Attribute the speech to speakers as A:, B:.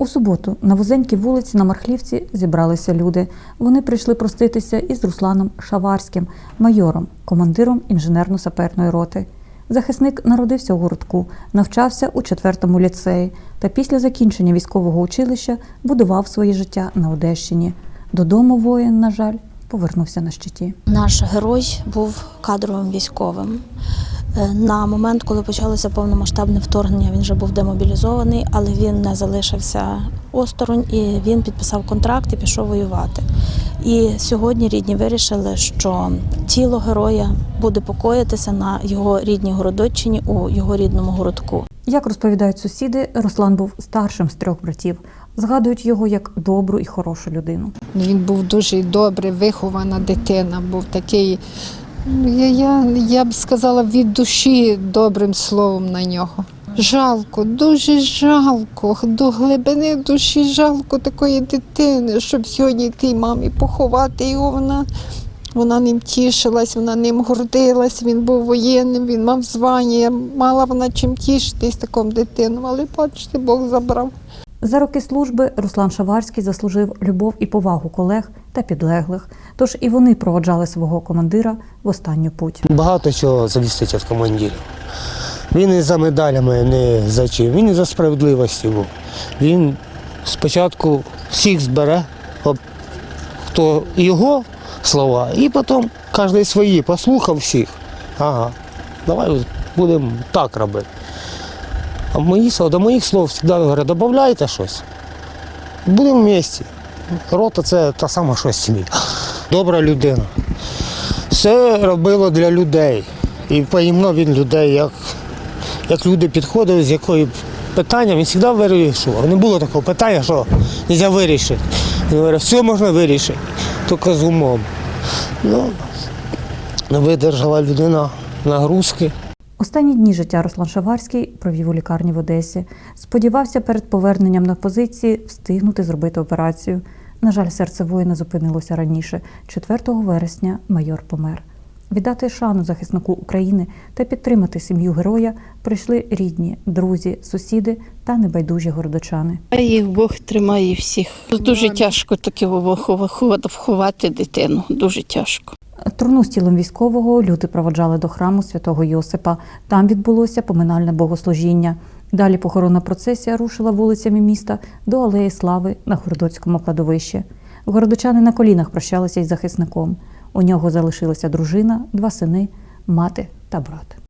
A: У суботу на вузенькій вулиці на Мархлівці зібралися люди. Вони прийшли проститися із Русланом Шаварським, майором, командиром інженерно-саперної роти. Захисник народився у городку, навчався у четвертому ліцеї та після закінчення військового училища будував своє життя на Одещині. Додому воїн, на жаль, повернувся на щиті.
B: Наш герой був кадровим військовим. Е, На момент, коли почалося повномасштабне вторгнення, він вже був демобілізований, але він не залишився осторонь і він підписав контракт і пішов воювати. І сьогодні рідні вирішили, що тіло героя буде покоїтися на його рідній городочині у його рідному городку.
A: Як розповідають сусіди, Руслан був старшим з трьох братів. Згадують його як добру і хорошу людину.
C: Він був дуже добре вихована дитина, був такий, ну, я, я, я б сказала, від душі добрим словом на нього. Жалко, дуже жалко, до глибини душі жалко такої дитини, щоб сьогодні тій мамі поховати його. Вона, вона ним тішилась, вона ним гордилась, він був воєнним, він мав звання, мала вона чим тішитись таким дитиною, але бачите, Бог забрав.
A: За роки служби Руслан Шаварський заслужив любов і повагу колег та підлеглих. Тож і вони проводжали свого командира в останню путь.
D: Багато чого залежить від командирів. Він і за медалями не за чим, він і за справедливості був. Він спочатку всіх збере, хто його слова, і потім кожен свої послухав всіх. Ага, давай будемо так робити. А мої, до моїх слов завжди говорить, додавайте щось. Будемо в місті. Рота це та сама щось сім'я. Добра людина все робило для людей. І поїмно він людей, як, як люди підходили, з якою питання, він завжди вирішував. Не було такого питання, що не можна вирішити. Він говорив, все можна вирішити, тільки з умом. Ну, видержала людина нагрузки.
A: Останні дні життя Руслан Шаварський провів у лікарні в Одесі. Сподівався перед поверненням на позиції встигнути зробити операцію. На жаль, серце воїна зупинилося раніше. 4 вересня майор помер. Віддати шану захиснику України та підтримати сім'ю героя прийшли рідні, друзі, сусіди та небайдужі городочани.
E: А їх Бог тримає всіх. Дуже тяжко таке вховати дитину. Дуже тяжко.
A: Труну з тілом військового люди проводжали до храму святого Йосипа. Там відбулося поминальне богослужіння. Далі похоронна процесія рушила вулицями міста до Алеї Слави на Городоцькому кладовищі. Городочани на колінах прощалися із захисником. У нього залишилася дружина, два сини, мати та брат.